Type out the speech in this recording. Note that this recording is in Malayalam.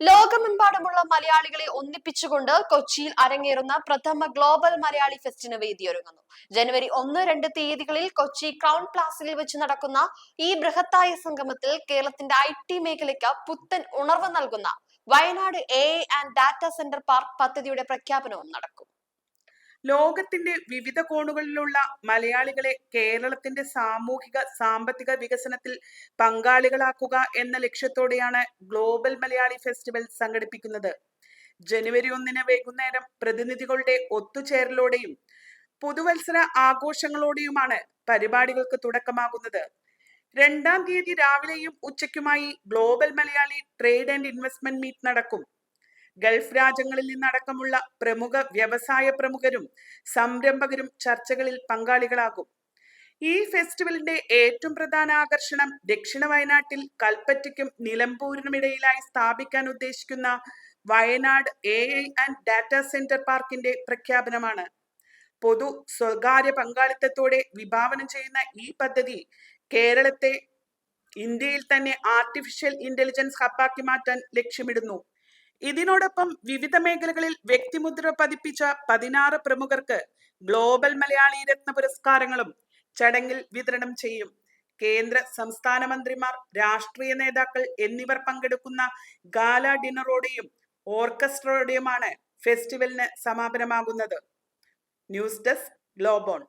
ലോകമെമ്പാടുമുള്ള മലയാളികളെ ഒന്നിപ്പിച്ചുകൊണ്ട് കൊച്ചിയിൽ അരങ്ങേറുന്ന പ്രഥമ ഗ്ലോബൽ മലയാളി ഫെസ്റ്റിന് വേദിയൊരുങ്ങുന്നു. ജനുവരി ഒന്ന് രണ്ട് തീയതികളിൽ കൊച്ചി ക്രൗൺ പ്ലാസിൽ വെച്ച് നടക്കുന്ന ഈ ബൃഹത്തായ സംഗമത്തിൽ കേരളത്തിന്റെ ഐ ടി മേഖലയ്ക്ക് പുത്തൻ ഉണർവ് നൽകുന്ന Wayanad A and data centre park പദ്ധതിയുടെ പ്രഖ്യാപനവും നടക്കും. ലോകത്തിന്റെ വിവിധ കോണുകളിലുള്ള മലയാളികളെ കേരളത്തിന്റെ സാമൂഹിക സാമ്പത്തിക വികസനത്തിൽ പങ്കാളികളാക്കുക എന്ന ലക്ഷ്യത്തോടെയാണ് ഗ്ലോബൽ മലയാളി ഫെസ്റ്റിവൽ സംഘടിപ്പിക്കുന്നത്. ജനുവരി ഒന്നിന് വൈകുന്നേരം പ്രതിനിധികളുടെ ഒത്തുചേരലോടെയും പുതുവത്സര ആഘോഷങ്ങളോടെയുമാണ് പരിപാടികൾക്ക് തുടക്കമാകുന്നത്. രണ്ടാം തീയതി രാവിലെയും ഉച്ചയ്ക്കുമായി global Malayali trade and investment meet നടക്കും. ഗൾഫ് രാജ്യങ്ങളിൽ നിന്നടക്കമുള്ള പ്രമുഖ വ്യവസായ പ്രമുഖരും സംരംഭകരും ചർച്ചകളിൽ പങ്കാളികളാകും. ഈ ഫെസ്റ്റിവലിന്റെ ഏറ്റവും പ്രധാന ആകർഷണം ദക്ഷിണ വയനാട്ടിൽ കൽപ്പറ്റയ്ക്കും നിലമ്പൂരിനുമിടയിലായി സ്ഥാപിക്കാൻ ഉദ്ദേശിക്കുന്ന Wayanad A I and data centre പാർക്കിന്റെ പ്രഖ്യാപനമാണ്. പൊതു സ്വകാര്യ പങ്കാളിത്തത്തോടെ വിഭാവനം ചെയ്യുന്ന ഈ പദ്ധതി കേരളത്തെ ഇന്ത്യയിൽ തന്നെ ആർട്ടിഫിഷ്യൽ ഇന്റലിജൻസ് ഹബ്ബാക്കി മാറ്റാൻ ലക്ഷ്യമിടുന്നു. ഇതിനോടൊപ്പം വിവിധ മേഖലകളിൽ വ്യക്തിമുദ്ര പതിപ്പിച്ച പതിനാറ് പ്രമുഖർക്ക് ഗ്ലോബൽ മലയാളി രത്ന പുരസ്കാരങ്ങളും ചടങ്ങിൽ വിതരണം ചെയ്യും. കേന്ദ്ര സംസ്ഥാന മന്ത്രിമാർ രാഷ്ട്രീയ നേതാക്കൾ എന്നിവർ പങ്കെടുക്കുന്ന ഗാല ഡിന്നറോടെയും ഓർക്കസ്ട്രയോടെയുമാണ് ഫെസ്റ്റിവലിന് സമാപനമാകുന്നത്. News desk ഗ്ലോബോൺ